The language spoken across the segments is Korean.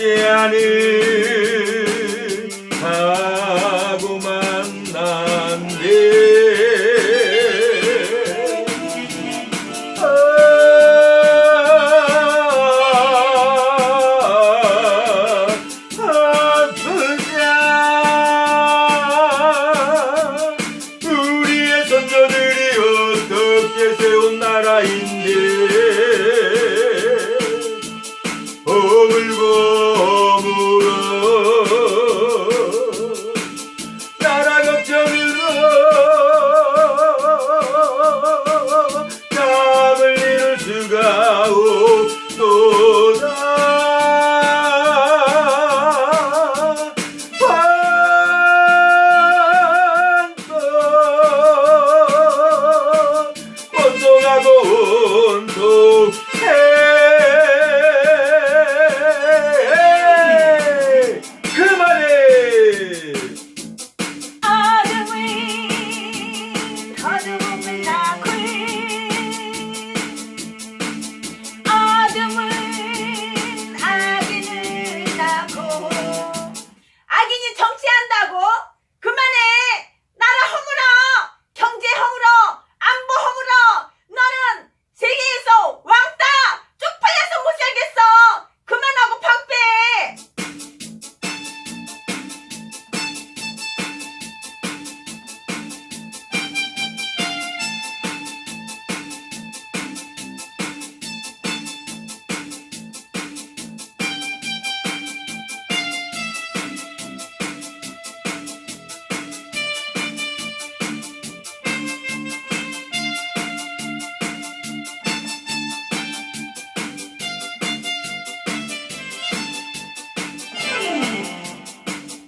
존재하는 하고만 난데 아, 아프다 우리의 선조들이 어떻게 세운 나라인데 Hallelujah.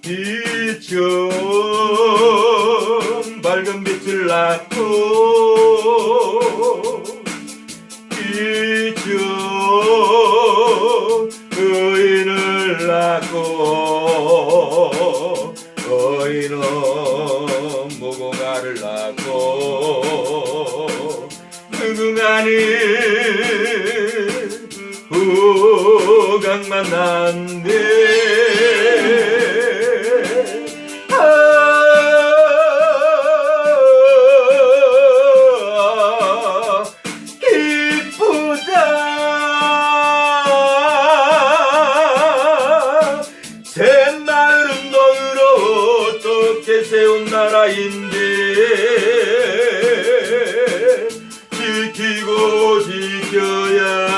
빛은 밝은 빛을 낳고 빛은 의인을 낳고 의인은 무궁화를 낳고 무궁화는 후각만 났네 good.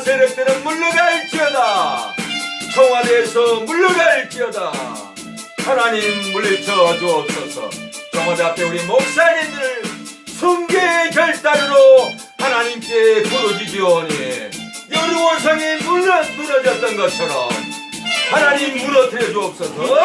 세력들은 물러갈지어다. 청와대에서 물러갈지어다. 하나님 물리쳐 주옵소서. 청와대 앞에 우리 목사님들을 성계의 결단으로 하나님께 부르짖지오니 여루원성이 물러, 무너졌던 것처럼 하나님 무너뜨려 주옵소서.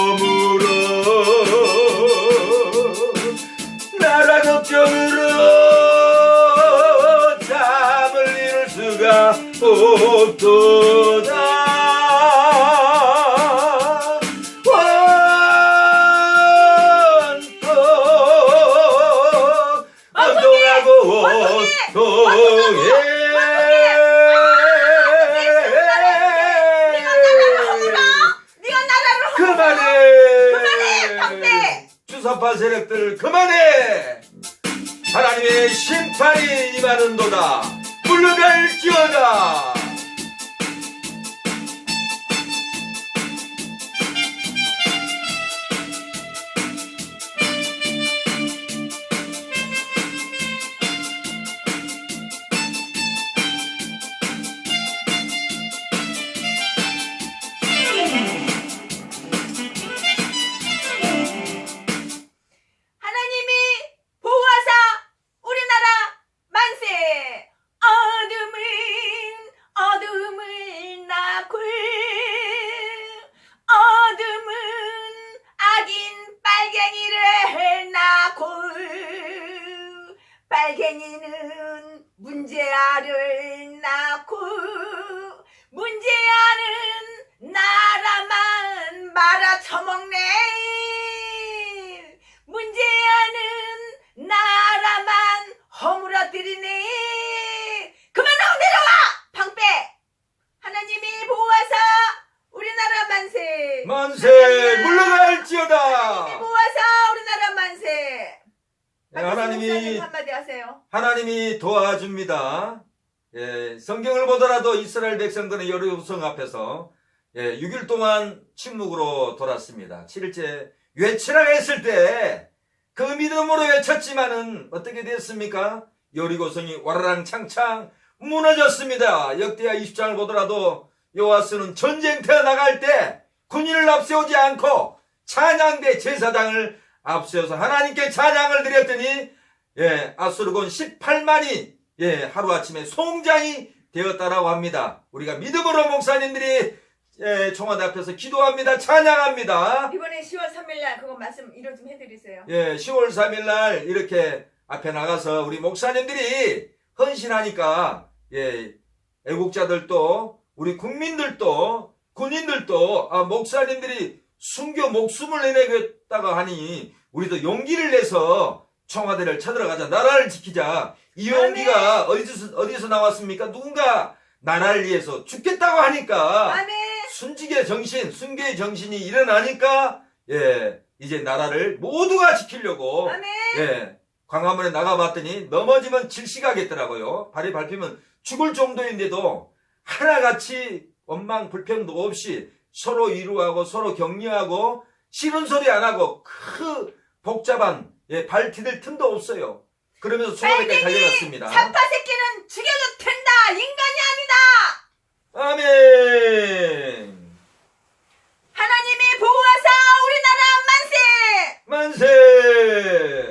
세력들 그만해! 하나님의 심판이 임하는도다 낳고 문제아는 나라만 말아 처먹네. 문제아는 나라만 허물어뜨리네. 그만하고 내려와! 방패! 하나님이 보호하사 우리나라 만세! 만세 물러갈지어다! 보호하사 우리나라 만세! 네, 하나님이 한마디 하세요. 하나님이 도와줍니다. 예, 성경을 보더라도 이스라엘 백성들은 여리고성 앞에서 예, 6일 동안 침묵으로 돌았습니다. 7일째 외치라고 했을 때 그 믿음으로 외쳤지만은 어떻게 됐습니까? 여리고성이 와라랑 창창 무너졌습니다. 역대하 20장을 보더라도 요아스는 전쟁터에 나갈 때 군인을 앞세우지 않고 찬양대 제사장을 앞세워서 하나님께 찬양을 드렸더니 예, 아수르곤 18만이 예, 하루아침에 송장이 되었다라고 합니다. 우리가 믿음으로 목사님들이 예, 총화대 앞에서 기도합니다. 찬양합니다. 이번에 10월 3일날 그거 말씀 이런 좀 해드리세요 예, 10월 3일 날 이렇게 앞에 나가서 우리 목사님들이 헌신하니까 예, 애국자들도 우리 국민들도 군인들도 아, 목사님들이 순교 목숨을 내내겠다고 하니 우리도 용기를 내서 청와대를 쳐들어가자. 나라를 지키자. 이 용기가 어디서 어디서 나왔습니까? 누군가 나라를 위해서 죽겠다고 하니까. 아멘. 순직의 정신, 순교의 정신이 일어나니까 예 이제 나라를 모두가 지키려고. 아멘. 예 광화문에 나가봤더니 넘어지면 질식하겠더라고요. 발이 밟히면 죽을 정도인데도 하나같이 원망 불평도 없이 서로 위로하고 서로 격려하고 싫은 소리 안 하고 그 복잡한 예, 발 디딜 틈도 없어요. 그러면서 수원에까지 달려갔습니다. 사파 새끼는 죽여도 된다. 인간이 아니다. 아멘. 하나님이 보호하사 우리나라 만세. 만세.